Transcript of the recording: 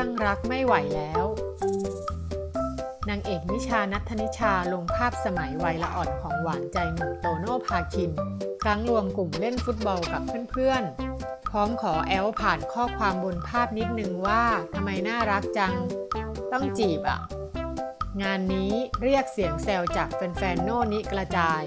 ข้างรักไม่ไหวแล้ว นางเอกนิชานัทนิชาลงภาพสมัยวัยละอ่อนของหวานใจหนุ่มโตโน่พาคิน ครั้งรวมกลุ่มเล่นฟุตบอลกับเพื่อนๆ พร้อมขอแอลผ่านข้อความบนภาพนิดนึงว่าทำไมน่ารักจัง ต้องจีบอะ งานนี้เรียกเสียงแซวจากแฟนๆ โน่นิกระจาย